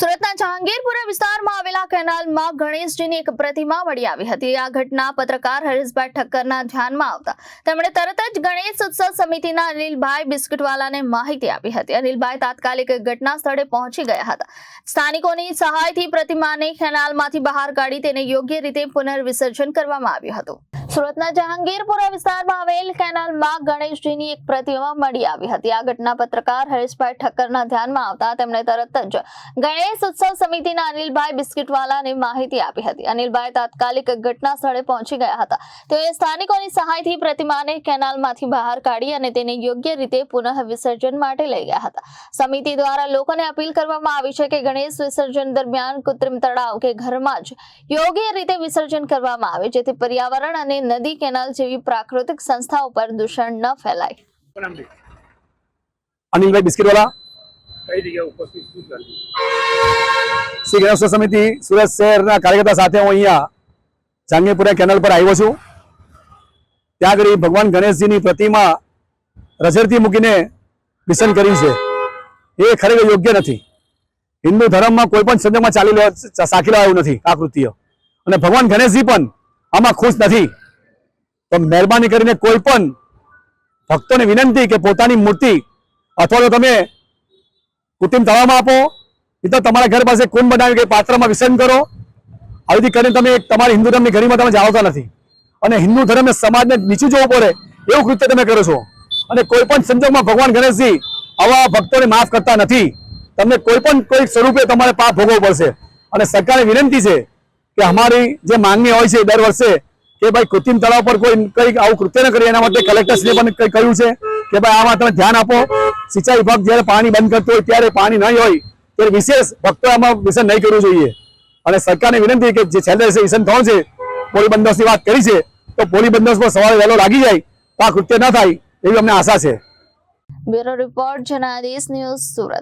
સુરતના જહાંગીરપુરા વિસ્તારમાં આવેલા કેનાલમાં ગણેશજીની એક પ્રતિમા મળી આવી હતી. આ ઘટના પત્રકાર હરીશભાઈ ઠક્કરના ધ્યાનમાં આવતા તેમણે તરત જ ગણેશ ઉત્સવ સમિતિના અનિલભાઈ બિસ્કુટવાલાને માહિતી આપી હતી. અનિલભાઈ તાત્કાલિક ઘટના સ્થળે પહોંચી ગયા હતા. સ્થાનિકોની સહાયથી પ્રતિમાને કેનાલમાંથી બહાર કાઢી તેને યોગ્ય રીતે પુનર્વિસર્જન કરવામાં આવ્યું હતું. સુરતના જહાંગીરપુરા વિસ્તારમાં આવેલ કેનાલમાં ગણેશજીની એક પ્રતિમા મળી આવી હતી. આ ઘટના પત્રકાર હરેશભાઈ ઠક્કરના ધ્યાનમાં આવતા તેમણે તરત જ ગણેશ ઉત્સવ સમિતિના અનિલભાઈ બિસ્કિટવાલાને માહિતી આપી હતી. અનિલભાઈ તાત્કાલિક ઘટના સ્થળે પહોંચી ગયા હતા. તેઓએ સ્થાનિકોની સહાયથી પ્રતિમાને કેનાલમાંથી બહાર કાઢી અને તેને યોગ્ય રીતે પુનઃ વિસર્જન માટે લઈ ગયા હતા. સમિતિ દ્વારા લોકોને અપીલ કરવામાં આવી છે કે ગણેશ વિસર્જન દરમિયાન કૃત્રિમ તળાવ કે ઘરમાં જ યોગ્ય રીતે વિસર્જન કરવામાં આવે, જેથી પર્યાવરણ અને નદી કેનાલ જેવી પ્રાકૃતિક સંસ્થાઓ પર દૂષણ ન ફેલાય. અનિલભાઈ બિસ્કીટવાલા. કઈ જગ્યાએ ઉપસ્થિત શું શ્રી ગણેશ સમિતિ સુરત શહેરના કાર્યકર્તા સાથે હું અહીંયા જાંગીપુરા કેનલ પર આવ્યો છું. ત્યાં આગળ ભગવાન ગણેશજીની પ્રતિમા રજરથી મૂકીને વિસર્જન કર્યું છે. એ ખરેખર યોગ્ય નથી. હિન્દુ ધર્મમાં કોઈ પણ સંજોગમાં ચાલી લેવા સાખી લેવા એવું નથી આ કૃત્ય. અને ભગવાન ગણેશજી પણ આમાં ખુશ નથી. તો મહેરબાની કરીને કોઈ પણ ભક્તોને વિનંતી કે પોતાની મૂર્તિ અથવા તો તમે કુટુંબ તળાવમાં આપો એ તો તમારા ઘર પાસે કુંડ બનાવી કે પાત્રમાં વિસર્જન કરો. આવી કરીને તમે તમારા હિન્દુ ધર્મની ઘડીમાં તમે જાળવતા નથી. અને હિન્દુ ધર્મને સમાજને નીચું જોવો પડે એવું કૃત્ય તમે કરો છો. અને કોઈ પણ સંજોગમાં ભગવાન ગણેશજી આવા ભક્તોને માફ કરતા નથી. તમને કોઈ પણ કોઈ સ્વરૂપે તમારે પાપ ભોગવવું પડશે. અને સરકારને વિનંતી છે કે અમારી જે માંગણી હોય છે દર વર્ષે કે ભાઈ કૃત્રિમ તળાવ પર કોઈ કંઈક આવું કૃત્ય ન કરીએ, એના માટે કલેક્ટરશ્રીએ પણ કંઈ કહ્યું છે કે ભાઈ આમાં તમે ધ્યાન આપો. સિંચાઈ વિભાગ જ્યારે પાણી બંધ કરતો હોય, ત્યારે પાણી નહીં હોય, ત્યારે વિશેષ ભક્તો આમાં વિષય નહીં કરવું જોઈએ. અને સરકારને વિનંતી કે જે છેલ્લે વિષન થયું છે પોલી બંદોબસ્તની વાત કરી છે, તો પોલી બંદોબસ્ત પર સવારે વહેલો લાગી જાય, તો આ કૃત્ય ન થાય, એવી અમને આશા છે. Bureau report Janadesh news Surat.